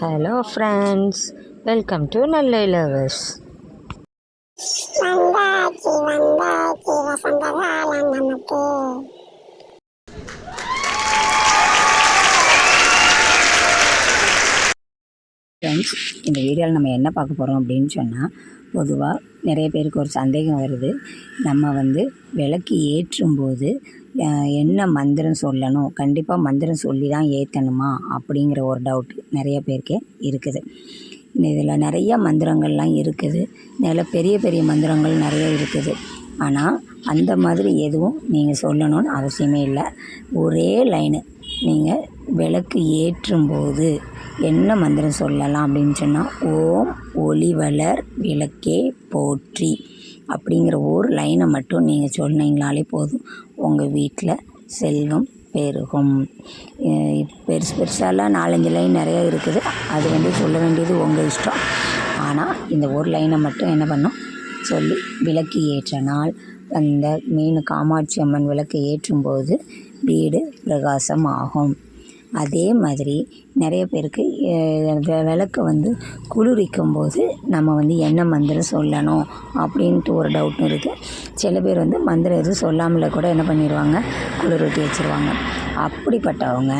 Hello friends welcome to நல்ல lovers வந்தாச்சு வந்தாச்சு வசந்த காலம் நமக்கு. ஃப்ரெண்ட்ஸ் இந்த வீடியோவில் நம்ம என்ன பார்க்க போகிறோம் அப்படின்னு சொன்னால் பொதுவாக நிறைய பேருக்கு ஒரு சந்தேகம் வருது. நம்ம வந்து விளக்கு ஏற்றும்போது அஹ், என்ன மந்திரம் சொல்லணும்? கண்டிப்பாக மந்திரம் சொல்லி தான் ஏற்றணுமா அப்படிங்கிற ஒரு டவுட் நிறைய பேருக்கே இருக்குது. இதில் நிறைய மந்திரங்கள்லாம் இருக்குது. இதில் பெரிய பெரிய மந்திரங்கள் நிறைய இருக்குது. ஆனால் அந்த மாதிரி எதுவும் நீங்கள் சொல்லணும்னு அவசியமே இல்லை. ஒரே லைனு நீங்கள் விளக்கு ஏற்றும்போது என்ன மந்திரம் சொல்லலாம் அப்படின்னு சொன்னால் ஓம் ஒளிவளர் விளக்கே போற்றி. அப்படிங்கிற ஒரு லைனை மட்டும் நீங்கள் சொன்னீங்களாலே போதும். உங்கள் வீட்டில் செல்வம் பெருகும். பெருசு பெருசாலாம் நாலஞ்சு லைன் நிறையா இருக்குது. அது வந்து சொல்ல வேண்டியது உங்கள் இஷ்டம். ஆனால் இந்த ஒரு லைனை மட்டும் என்ன பண்ணும்? சொல்லி விளக்கு ஏற்ற நாள் அந்த மீன் காமாட்சி அம்மன் விளக்கு ஏற்றும்போது வீடு பிரகாசம் ஆகும் அதே மாதிரி நிறைய பேருக்கு வெ- விளக்கு வந்து குளிரிக்கும் போது நம்ம வந்து என்ன மந்திரம் சொல்லணும் அப்படின்ட்டு ஒரு டவுட்டும் இருக்குது சில பேர் வந்து மந்திரம் எதுவும் சொல்லாமல கூட என்ன பண்ணிடுவாங்க குளிர் ஊற்றி வச்சுருவாங்க. அப்படிப்பட்டவங்க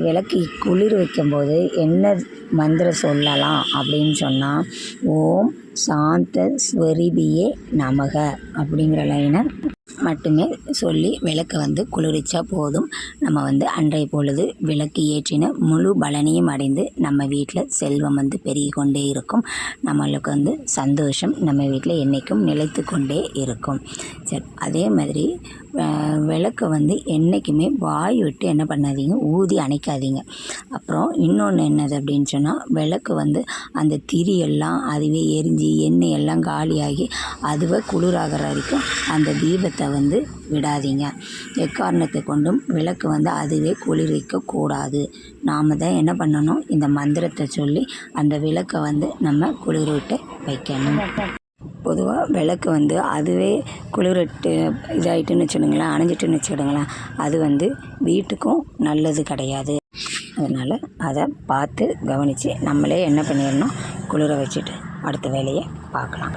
விளக்கு குளிர் வைக்கும்போது என்ன மந்திரம் சொல்லலாம் அப்படின்னு சொன்னால் ஓம் சாந்த ஸ்வரிபியே நமக அப்படிங்கிற லைனை மட்டுமே சொல்லி விளக்கை வந்து குளிர்ச்சா போதும். நம்ம வந்து அன்றைய பொழுது விளக்கு ஏற்றின முழு பலனையும் அடைந்து நம்ம வீட்டில் செல்வம் வந்து பெருகி கொண்டே இருக்கும். நம்மளுக்கு வந்து சந்தோஷம் நம்ம வீட்டில் என்றைக்கும் நிலைத்து கொண்டே இருக்கும். சரி அதே மாதிரி விளக்கு விளக்கை வந்து என்றைக்குமே வாய் விட்டு என்ன பண்ணாதீங்க ஊதி அணைக்காதீங்க. அப்புறம் இன்னொன்று என்னது அப்படின்னு சொன்னால் விளக்கு வந்து அந்த திரி எல்லாம் அதுவே எரிஞ்சு எண்ணெய் எல்லாம் காலியாகி அதுவே குளிராகிற வரைக்கும் அந்த தீபத்தை வந்து விடாதீங்க. எக்காரணத்தை கொண்டும் விளக்கு வந்து அதுவே குளிர் வைக்கக்கூடாது நாம் தான் என்ன பண்ணணும்? இந்த மந்திரத்தை சொல்லி அந்த விளக்கை வந்து நம்ம குளிர்விட்டு வைக்கணும். பொதுவாக விளக்கு வந்து அதுவே குளிரட்டு இதாகிட்டுன்னு வச்சுடுங்களேன் அணைஞ்சிட்டுன்னு வச்சுக்கிடுங்களேன் அது வந்து வீட்டுக்கும் நல்லது கிடையாது. அதனால் அதை பார்த்து கவனித்து நம்மளே என்ன பண்ணிடணும்? குளிர வச்சுட்டு அடுத்த வேலையை பார்க்கலாம்.